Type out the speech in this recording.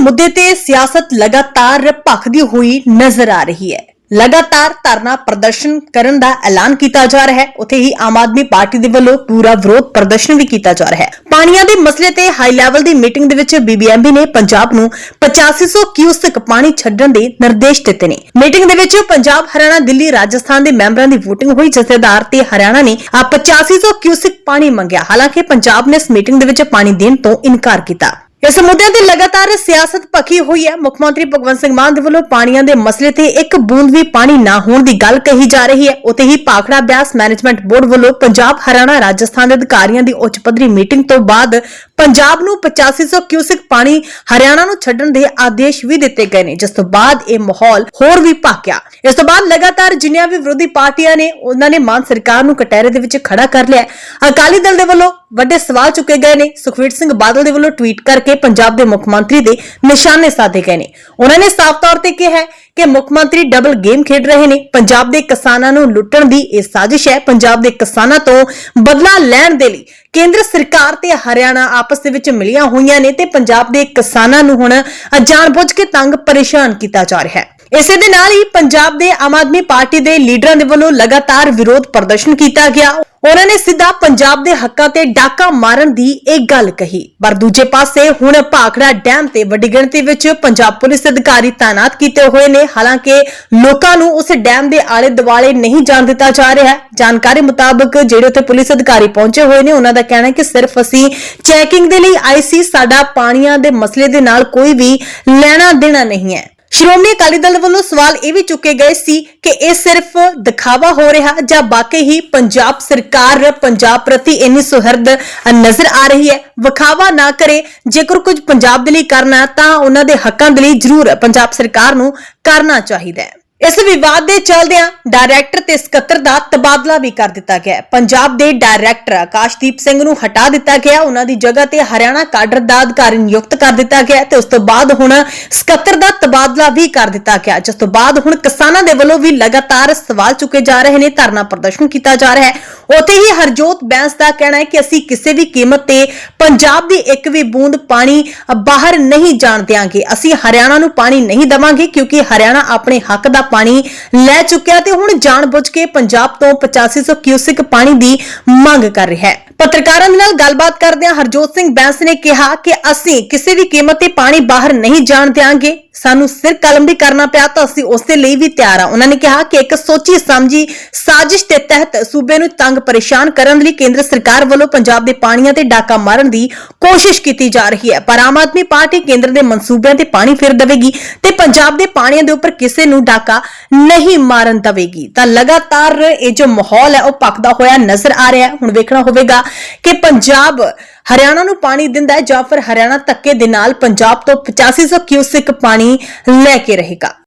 ਮੁੱਦੇ ਤੇ ਸਿਆਸਤ ਲਗਾਤਾਰ ਭਖਦੀ ਹੋਈ ਨਜ਼ਰ ਆ ਰਹੀ ਹੈ। ਲਗਾਤਾਰ ਧਰਨਾ ਪ੍ਰਦਰਸ਼ਨ ਕਰਨ ਦਾ ਐਲਾਨ ਕੀਤਾ ਜਾ ਰਿਹਾ ਹੈ। ਉੱਥੇ ਹੀ ਆਮ ਆਦਮੀ ਪਾਰਟੀ ਦੇ ਵੱਲੋਂ ਪੂਰਾ ਵਿਰੋਧ ਪ੍ਰਦਰਸ਼ਨ ਵੀ ਕੀਤਾ ਜਾ ਰਿਹਾ ਹੈ। ਪਾਣੀਆਂ ਦੇ ਮਸਲੇ ਤੇ ਹਾਈ ਲੈਵਲ ਦੀ ਮੀਟਿੰਗ ਦੇ ਵਿੱਚ ਬੀਬੀਐਮਬੀ ਨੇ ਪੰਜਾਬ ਨੂੰ 8500 ਕਿਊਸਕ ਪਾਣੀ ਛੱਡਣ ਦੇ ਨਿਰਦੇਸ਼ ਦਿੱਤੇ ਨੇ। ਮੀਟਿੰਗ ਦੇ ਵਿੱਚ ਪੰਜਾਬ, ਹਰਿਆਣਾ, ਦਿੱਲੀ, ਰਾਜਸਥਾਨ ਦੇ ਮੈਂਬਰਾਂ ਦੀ VOTING ਹੋਈ, ਜਿਸ ਦੇ ਆਧਾਰ ਤੇ ਹਰਿਆਣਾ ਨੇ ਆ 8500 ਕਿਊਸਕ ਪਾਣੀ ਮੰਗਿਆ। ਹਾਲਾਂਕਿ ਪੰਜਾਬ ਨੇ ਇਸ ਮੀਟਿੰਗ ਦੇ ਵਿੱਚ ਪਾਣੀ ਦੇਣ ਤੋਂ ਇਨਕਾਰ ਕੀਤਾ। ਇਸ ਮੁੱਦੇ ਤੇ ਲਗਾਤਾਰ ਸਿਆਸਤ ਭਖੀ ਹੋਈ ਹੈ। ਮੁੱਖ ਮੰਤਰੀ ਭਗਵੰਤ ਸਿੰਘ ਮਾਨ ਦੇ ਵੱਲੋਂ ਪਾਣੀਆਂ ਦੇ ਮਸਲੇ ਤੇ ਇੱਕ ਬੂੰਦ ਵੀ ਪਾਣੀ ਨਾ ਹੋਣ ਦੀ ਗੱਲ ਕਹੀ ਜਾ ਰਹੀ ਹੈ। ਉਤੇ ਹੀ ਪਾਖੜਾ ਬਿਆਸ ਮੈਨੇਜਮੈਂਟ ਬੋਰਡ ਵੱਲੋਂ ਪੰਜਾਬ, ਹਰਿਆਣਾ, ਰਾਜਸਥਾਨ ਦੇ ਅਧਿਕਾਰੀਆਂ ਦੀ ਉੱਚ ਪੱਧਰੀ ਮੀਟਿੰਗ ਤੋਂ ਬਾਅਦ ਪੰਜਾਬ ਨੂੰ 8500 ਕਿਊਸਿਕ ਪਾਣੀ ਹਰਿਆਣਾ ਨੂੰ ਛੱਡਣ ਦੇ ਆਦੇਸ਼ ਵੀ ਦਿੱਤੇ ਗਏ ਨੇ। ਜਿਸ ਤੋਂ ਬਾਅਦ ਇਹ ਮਾਹੌਲ ਹੋਰ ਵੀ ਭਖਿਆ ਇਸ ਤੋਂ ਬਾਅਦ ਲਗਾਤਾਰ ਜਿੰਨੀਆਂ ਵੀ ਵਿਰੋਧੀ ਪਾਰਟੀਆਂ ਨੇ, ਉਹਨਾਂ ਨੇ ਮਾਨ ਸਰਕਾਰ ਨੂੰ ਕਟਹਿਰੇ ਦੇ ਵਿੱਚ ਖੜਾ ਕਰ ਲਿਆ ਅਕਾਲੀ ਦਲ ਦੇ ਵੱਲੋਂ ਵੱਡੇ ਸਵਾਲ ਚੁੱਕੇ ਗਏ ਨੇ। ਸੁਖਵੀਰ ਸਿੰਘ ਬਾਦਲ ਦੇ ਵੱਲੋਂ ਟਵੀਟ ਕਰਕੇ ਪੰਜਾਬ ਦੇ ਮੁੱਖ ਮੰਤਰੀ ਦੇ ਨਿਸ਼ਾਨੇ ਸਾਧੇ ਗਏ ਨੇ। ਉਹਨਾਂ ਨੇ ਸਾਫ਼ ਤੌਰ ਤੇ ਕਿਹਾ ਹੈ ਕਿ ਮੁੱਖ ਮੰਤਰੀ ਡਬਲ ਗੇਮ ਖੇਡ ਰਹੇ ਨੇ। ਪੰਜਾਬ ਦੇ ਕਿਸਾਨਾਂ ਨੂੰ ਲੁੱਟਣ ਦੀ ਇਹ ਸਾਜ਼ਿਸ਼ ਹੈ। ਪੰਜਾਬ ਦੇ ਕਿਸਾਨਾਂ ਤੋਂ ਬਦਲਾ ਲੈਣ ਦੇ ਲਈ ਕੇਂਦਰ ਸਰਕਾਰ ਤੇ ਹਰਿਆਣਾ ਆਪਸ ਦੇ ਵਿੱਚ ਮਿਲੀਆਂ ਹੋਈਆਂ ਨੇ ਤੇ ਪੰਜਾਬ ਦੇ ਕਿਸਾਨਾਂ ਨੂੰ ਹੁਣ ਜਾਣਬੁੱਝ ਕੇ ਤੰਗ ਪਰੇਸ਼ਾਨ ਕੀਤਾ ਜਾ ਰਿਹਾ ਹੈ। ਇਸੇ ਦੇ ਨਾਲ ਹੀ ਪੰਜਾਬ ਦੇ ਆਮ ਆਦਮੀ ਪਾਰਟੀ ਦੇ ਲੀਡਰਾਂ ਦੇ ਵੱਲੋਂ ਲਗਾਤਾਰ ਵਿਰੋਧ ਪ੍ਰਦਰਸ਼ਨ ਕੀਤਾ ਗਿਆ। ਉਹਨਾਂ ਨੇ ਸਿੱਧਾ ਪੰਜਾਬ ਦੇ ਹੱਕਾਂ ਤੇ ਡਾਕਾ ਮਾਰਨ ਦੀ ਇਹ ਗੱਲ ਕਹੀ। ਪਰ ਦੂਜੇ ਪਾਸੇ ਹੁਣ ਭਾਖੜਾ ਡੈਮ ਤੇ ਵੱਡੀ ਗਿਣਤੀ ਵਿੱਚ ਪੰਜਾਬ ਪੁਲਿਸ ਅਧਿਕਾਰੀ ਤਾਇਨਾਤ ਕੀਤੇ ਹੋਏ ਨੇ। ਹਾਲਾਂਕਿ ਲੋਕਾਂ ਨੂੰ ਉਸ ਡੈਮ ਦੇ ਆਲੇ ਦੁਆਲੇ ਨਹੀਂ ਜਾਣ ਦਿੱਤਾ ਜਾ ਰਿਹਾ। ਜਾਣਕਾਰੀ ਮੁਤਾਬਕ ਜਿਹੜੇ ਉੱਥੇ ਪੁਲਿਸ ਅਧਿਕਾਰੀ ਪਹੁੰਚੇ ਹੋਏ ਨੇ, ਉਹਨਾਂ ਦਾ ਕਹਿਣਾ ਹੈ ਕਿ ਸਿਰਫ ਅਸੀਂ ਚੈਕਿੰਗ ਦੇ ਲਈ ਆਏ ਸੀ। ਸਾਡਾ ਪਾਣੀਆਂ ਦੇ ਮਸਲੇ ਦੇ ਨਾਲ ਕੋਈ ਵੀ ਲੈਣਾ ਦੇਣਾ ਨਹੀਂ ਹੈ। ਸ਼੍ਰੋਮਣੀ ਅਕਾਲੀ ਦਲ ਵੱਲੋਂ ਸਵਾਲ ਇਹ ਵੀ ਚੁੱਕੇ ਗਏ ਸੀ ਕਿ ਇਹ ਸਿਰਫ ਦਿਖਾਵਾ ਹੋ ਰਿਹਾ ਜਾਂ ਵਾਕਈ ਹੀ ਪੰਜਾਬ ਸਰਕਾਰ ਪੰਜਾਬ ਪ੍ਰਤੀ ਇੰਨੀ ਸੁਹਿਰਦ ਨਜ਼ਰ ਆ ਰਹੀ ਹੈ? ਵਿਖਾਵਾ ਨਾ ਕਰੇ, ਜੇਕਰ ਕੁਝ ਪੰਜਾਬ ਦੇ ਲਈ ਕਰਨਾ ਤਾਂ ਉਹਨਾਂ ਦੇ ਹੱਕਾਂ ਦੇ ਲਈ ਜ਼ਰੂਰ ਪੰਜਾਬ ਸਰਕਾਰ ਨੂੰ ਕਰਨਾ ਚਾਹੀਦਾ ਹੈ। ਇਸ ਵਿਵਾਦ ਦੇ ਚਲਦਿਆਂ ਡਾਇਰੈਕਟਰ ਤੇ ਸਕੱਤਰ ਦਾ ਤਬਾਦਲਾ ਵੀ ਕਰ ਦਿੱਤਾ ਗਿਆ ਹੈ। ਪੰਜਾਬ ਦੇ ਡਾਇਰੈਕਟਰ ਆਕਾਸ਼ਦੀਪ ਸਿੰਘ ਨੂੰ ਹਟਾ ਦਿੱਤਾ ਗਿਆ। ਉਹਨਾਂ ਦੀ ਜਗ੍ਹਾ ਤੇ ਹਰਿਆਣਾ ਕਾਡਰ ਦਾ ਅਧਿਕਾਰੀ ਨਿਯੁਕਤ ਕਰ ਦਿੱਤਾ ਗਿਆ ਹੈ ਤੇ ਉਸ ਤੋਂ ਬਾਅਦ ਹੁਣ ਸਕੱਤਰ ਦਾ ਤਬਾਦਲਾ ਵੀ ਕਰ ਦਿੱਤਾ ਗਿਆ ਜਿਸ ਤੋਂ ਬਾਅਦ ਹੁਣ ਕਿਸਾਨਾਂ ਦੇ ਵੱਲੋਂ ਵੀ ਲਗਾਤਾਰ ਸਵਾਲ ਚੁੱਕੇ ਜਾ ਰਹੇ ਨੇ, ਧਰਨਾ ਪ੍ਰਦਰਸ਼ਨ ਕੀਤਾ ਜਾ ਰਿਹਾ ਹੈ। ਉੱਥੇ ਹੀ ਹਰਜੋਤ ਬੈਂਸ ਦਾ ਕਹਿਣਾ ਹੈ ਕਿ ਅਸੀਂ ਕਿਸੇ ਵੀ ਕੀਮਤ ਤੇ ਪੰਜਾਬ ਦੀ ਇੱਕ ਵੀ ਬੂੰਦ ਪਾਣੀ ਬਾਹਰ ਨਹੀਂ ਜਾਣ ਦਿਆਂਗੇ। ਅਸੀਂ ਹਰਿਆਣਾ ਨੂੰ ਪਾਣੀ ਨਹੀਂ ਦੇਵਾਂਗੇ, ਕਿਉਂਕਿ ਹਰਿਆਣਾ ਆਪਣੇ ਹੱਕ ਦਾ ਪਾਣੀ ਲੈ ਚੁੱਕਿਆ ਤੇ ਹੁਣ ਜਾਣਬੁੱਝ ਕੇ ਪੰਜਾਬ ਤੋਂ 8500 ਕਿਊਸਿਕ ਪਾਣੀ ਦੀ ਮੰਗ ਕਰ ਰਿਹਾ ਹੈ। ਪੱਤਰਕਾਰਾਂ ਦੇ ਨਾਲ ਗੱਲਬਾਤ ਕਰਦਿਆਂ ਹਰਜੋਤ ਸਿੰਘ ਬੈਂਸ ਨੇ ਕਿਹਾ ਕਿ ਅਸੀਂ ਕਿਸੇ ਵੀ ਕੀਮਤ ਤੇ ਪਾਣੀ ਬਾਹਰ ਨਹੀਂ ਜਾਣ ਦਿਆਂਗੇ। ਸਾਨੂੰ ਸਿਰ ਕਲਮ ਵੀ ਕਰਨਾ ਪਿਆ ਤਾਂ ਅਸੀਂ ਉਸ ਦੇ ਲਈ ਵੀ ਤਿਆਰ ਆ। ਉਹਨਾਂ ਨੇ ਕਿਹਾ ਕਿ ਇੱਕ ਸੋਚੀ ਸਮਝੀ ਸਾਜ਼ਿਸ਼ ਦੇ ਤਹਿਤ ਸੂਬੇ ਨੂੰ ਤੰਗ ਪਰੇਸ਼ਾਨ ਕਰਨ ਲਈ ਕੇਂਦਰ ਸਰਕਾਰ ਵੱਲੋਂ ਪੰਜਾਬ ਦੇ ਪਾਣੀਆਂ ਤੇ ਡਾਕਾ ਮਾਰਨ ਦੀ ਕੋਸ਼ਿਸ਼ ਕੀਤੀ ਜਾ ਰਹੀ ਹੈ। ਪਰ ਆਮ ਆਦਮੀ ਪਾਰਟੀ ਕੇਂਦਰ ਦੇ ਮਨਸੂਬਿਆਂ ਤੇ ਪਾਣੀ ਫਿਰ ਦੇਵੇਗੀ ਤੇ ਪੰਜਾਬ ਦੇ ਪਾਣੀਆਂ ਦੇ ਉੱਪਰ ਕਿਸੇ ਨੂੰ ਡਾਕਾ ਨਹੀਂ ਮਾਰਨ ਦੇਵੇਗੀ। ਤਾਂ ਲਗਾਤਾਰ ਇਹ ਜੋ ਮਾਹੌਲ ਹੈ, ਉਹ ਪੱਕਦਾ ਹੋਇਆ ਨਜ਼ਰ ਆ ਰਿਹਾ ਹੈ। ਹੁਣ ਵੇਖਣਾ ਹੋਵੇਗਾ ਕਿ ਪੰਜਾਬ ਹਰਿਆਣਾ ਨੂੰ ਪਾਣੀ ਦਿੰਦਾ ਹੈ ਜਾਂ ਫਿਰ ਹਰਿਆਣਾ ਧੱਕੇ ਦੇ ਨਾਲ ਪੰਜਾਬ ਤੋਂ 8500 ਕਿਊਸਿਕ ਪਾਣੀ ਲੈ ਕੇ ਰਹੇਗਾ।